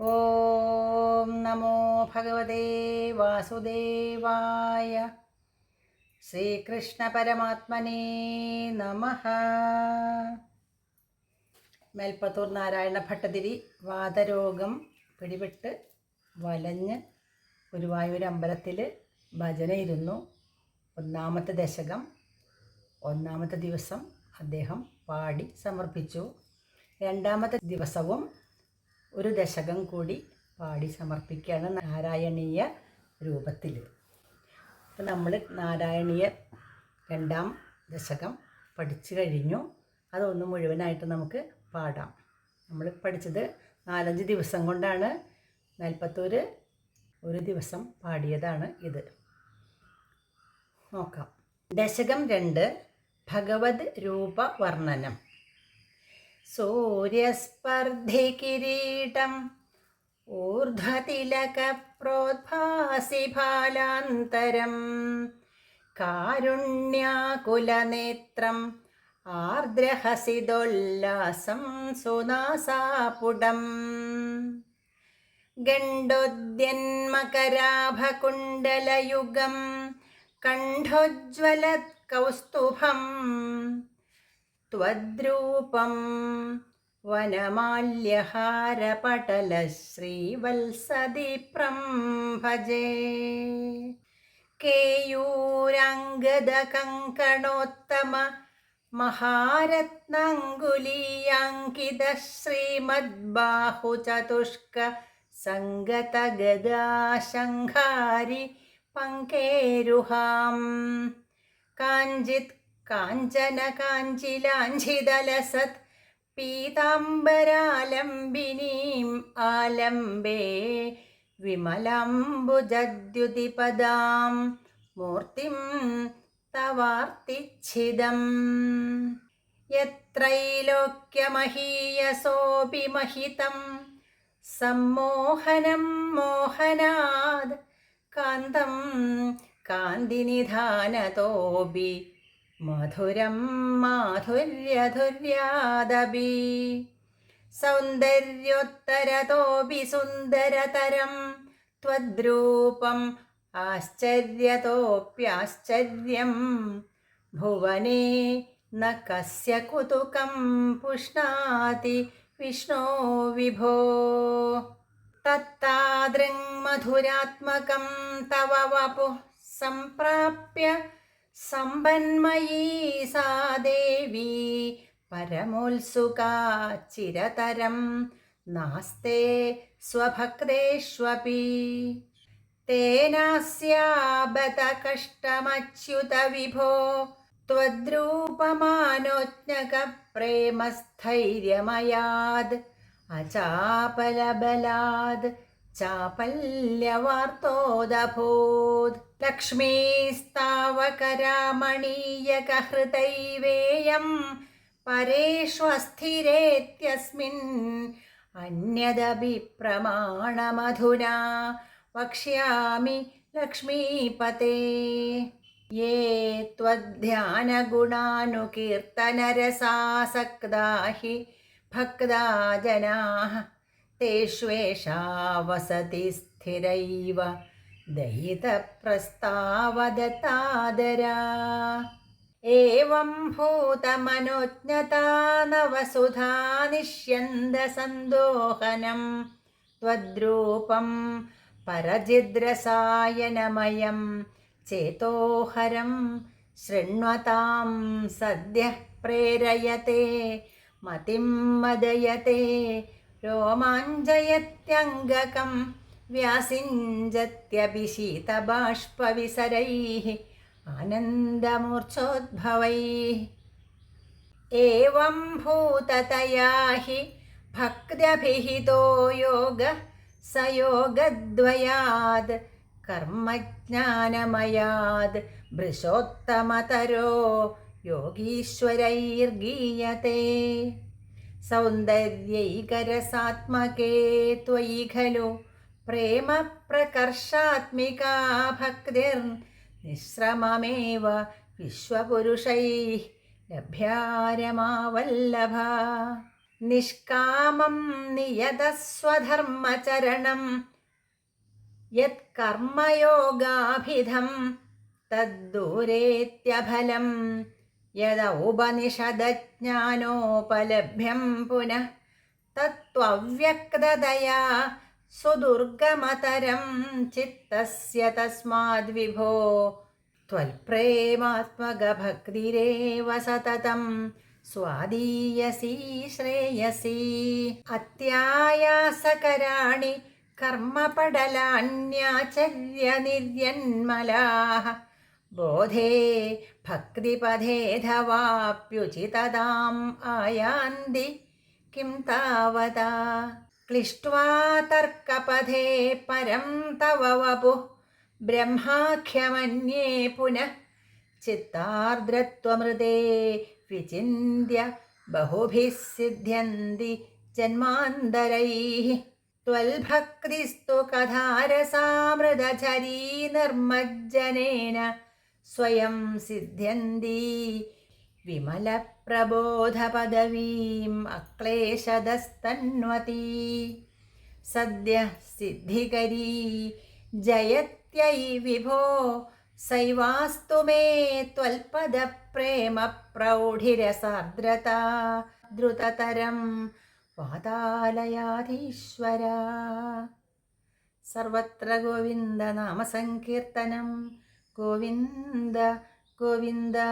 ഓം നമോ ഭഗവതേ വാസുദേവായ ശ്രീകൃഷ്ണ പരമാത്മനേ നമ മേൽപ്പത്തൂർ നാരായണ ഭട്ടതിരി വാതരോഗം പിടിപെട്ട് വലഞ്ഞ് ഗുരുവായൂർ അമ്പലത്തിൽ ഭജന ഇരുന്നു ഒന്നാമത്തെ ദശകം ഒന്നാമത്തെ ദിവസം അദ്ദേഹം പാടി സമർപ്പിച്ചു. രണ്ടാമത്തെ ദിവസവും ഒരു ദശകം കൂടി പാടി സമർപ്പിക്കുകയാണ് നാരായണീയ രൂപത്തിൽ. അപ്പം നമ്മൾ നാരായണീയ രണ്ടാം ദശകം പഠിച്ചു കഴിഞ്ഞു. അതൊന്ന് മുഴുവനായിട്ട് നമുക്ക് പാടാം. നമ്മൾ പഠിച്ചത് നാലഞ്ച് ദിവസം കൊണ്ടാണ് നാൽപ്പത്തൊരു ഒരു ദിവസം പാടിയതാണ് ഇത്. നോക്കാം. ദശകം രണ്ട് ഭഗവത് രൂപ വർണനം. സൂര്യസ്പർദ്ധി കിരീടം ഊർധ്വതിലകപ്രോദ്ഭാസി ഫാലാന്തരം കാരുണ്യാകുലനേത്രം ആർദ്രഹസിദോല്ലാസം സുനാസാപുടം. ഗണ്ഡോദ്യന്മകരാഭകുണ്ടലയുഗം കണ്ഠോജ്വലത്കൗസ്തുഭം त्वद्रूपं वनमाल्यहारपटलश्रीवत्सदीप्रं भजे केयूराङ्गदकङ्कणोत्तम महारत्नाङ्गुलीयाङ्कितः श्रीमद्बाहुचतुष्क सङ्गतगदाशङ्घारि पङ्केरुहां काञ्चित् കാഞ്ചന കാഞ്ചിലാഞ്ചിതലസത് പീതാംബരാലംബിനീം ആലംബേ വിമലംബുജദ്യുതിപദാം മൂർത്തിം തവാർത്തിച്ഛിദം യത്രൈലോക്യമഹീയസോപി മഹിതം സമ്മോഹനം മോഹനാദ് കാന്തം കാന്തിനിധാനതോപി മധുരം മാധുര്യധുര്യാദപി. സൗന്ദര്യോത്തരതോപി സുന്ദരതരം ത്വദ്രൂപം ആശ്ചര്യതോപ്യാശ്ചര്യം. ഭുവനേ ന കസ്യ കുതുകം പുഷ്ണാതി വിഷ്ണോ വിഭോ. തത്താദൃങ്മധുരാത്മകം തവ വപു സംപ്രാപ്യ സമ്പന്മയീ സാ ദേവി പരമോത്സുകാ ചിരതരം നാസ്തേ സ്വഭക്തേഷ്വപി തേനാസ്യാബത കഷ്ടമച്യുത വിഭോ त्वद्रूपमानोज्ञकप्रेमस्थैर्यमयाद् अचापलबलाद् चापल्यवार्तोदभूत् लक्ष्मीस्तावकरामणीयकहृदैवेयं परेष्वस्थिरेत्यस्मिन् अन्यदपि प्रमाणमधुना वक्ष्यामि लक्ष्मीपते ये त्वध्यानगुणानुकीर्तनरसासक्ता हि भक्ता जनाः तेष्वेषा वसति स्थिरैव दयितप्रस्तावदतादरा एवं भूतमनोज्ञता नवसुधा निष्यन्दसन्दोहनं त्वद्रूपं परजिद्रसायनमयं चेतोहरं शृण्वतां सद्यः प्रेरयते मतिं मदयते रोमाञ्जयत्यङ्गकं व्यासिञ्जत्यभिशीतबाष्पविसरैः आनन्दमूर्च्छोद्भवैः एवं भूततया हि भक्त्यभिहितो योगः स योगद्वयाद् कर्मज्ञानमयाद् भृशोत्तमतरो योगीश्वरैर्गीयते സൗന്ദര്യൈകരസാത്മകേ ത്വയി ഖലു പ്രേമപ്രകർഷാത്മികാ ഭക്തിർ നിശ്രമമേവ വിശ്വപുരുഷൈ ലഭ്യാരമാവല്ലഭ. നിഷ്കാമം നിയതസ്വധർമ്മചരണം യത്കർമ്മയോഗാഭിധം തദ്ദൂരേത്യഫലം യദൗപനിഷദജ്ഞാനോപലഭ്യം പുനഃ തത്വവ്യക്തതയാ സുദുർഗമതരം ചിത്തസ്യ തസ്മാദ്വിഭോ त्वल्प्रेमात्मगभक्तिरेव सततं स्वादीयसी श्रेयसी अत्यायासकराणि कर्मपडलान्याचर्यनिर्यन्मलाः बोधे भक्तिपथेऽथवाप्युचितदाम् आयान्ति किं तावता क्लिष्ट्वा तर्कपथे परं तव वपुः ब्रह्माख्यमन्ये पुनः चित्तार्द्रत्वमृते विचिन्त्य बहुभिः सिद्ध्यन्ति जन्मान्तरैः त्वल्भक्तिस्तु कथारसामृदझरी निर्मज्जनेन സ്വയം സിദ്ധ്യന്തി വിമലപ്രബോധപദവീം അക്ലേശതസ്തന്വതി സദ്യ സിദ്ധികരീ ജയത്यै വിഭോ സൈവാസ്തു മേ ത്വൽപദപ്രേമപ്രൗഢിരസാർദ്രത. ദ്രുതതരം പാതാലയാധീശ്വര. സർവത്ര ഗോവിന്ദനാമസങ്കീർത്തനം గోవింద గోవిందా.